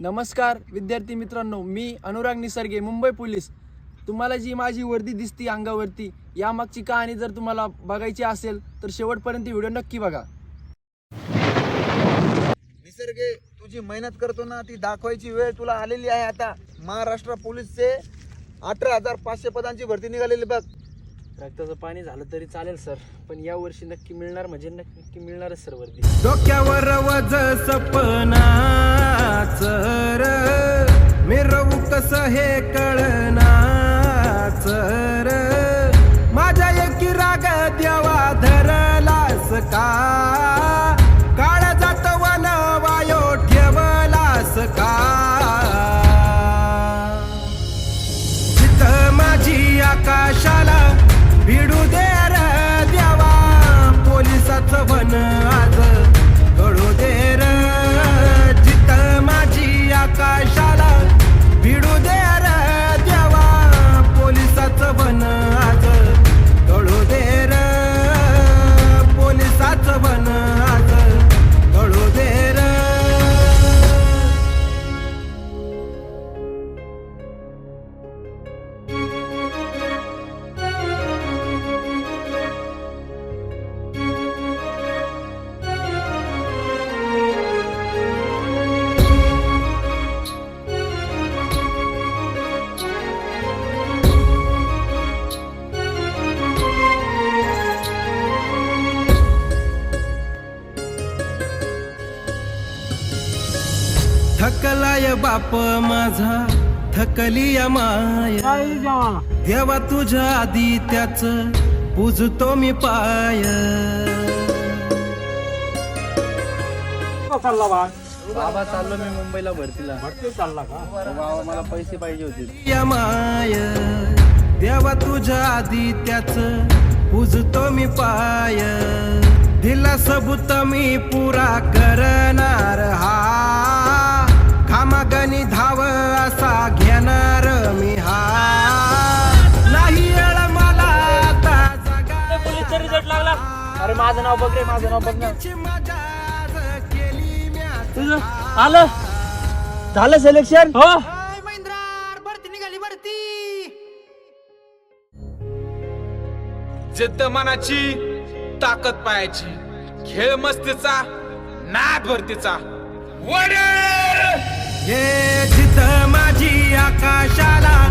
नमस्कार विद्यार्थी मित्रांनो मी अनुराग निसर्गे मुंबई पोलीस. तुम्हाला जी माझी वर्दी दिसती अंगावरती यामागची कहाणी जर तुम्हाला बघायची असेल तर शेवटपर्यंत व्हिडिओ नक्की बघा. निसर्गे तुझी मेहनत करतो ना ती दाखवायची वेळ तुला आलेली आहे आता. महाराष्ट्र पोलीसचे अठरा हजार पाचशे पदांची भरती निघालेली बघ. रक्ताचं पाणी झालं तरी चालेल सर. पण या वर्षी नक्की मिळणार म्हणजे नक्की मिळणारच सर वर्दी. डोक्यावर वज हे कळनाच र. माझ्या एकी राग द्यावा धरलास का? थकलाय बाप माझा थकली या माय देवा तुझ्या आधी त्याच पूजतो मी पाय. बाबा चाललो मी मुंबईला भरतीला. चालला का? बाबा मला पैसे पाहिजे होते. या माय देवा तुझ्या आधी त्याच पूजतो मी पाय. दिला सबूत मी पुरा करणार हा. माझं नाव बघ रे माझं नाव बघ ना. आलं. झालं सिलेक्शन हो. जिद्द मनाची ताकद पायाची. खेळ मस्तीचा ना भरतीचा. वडे! हे जिद्द माझी आकाशाला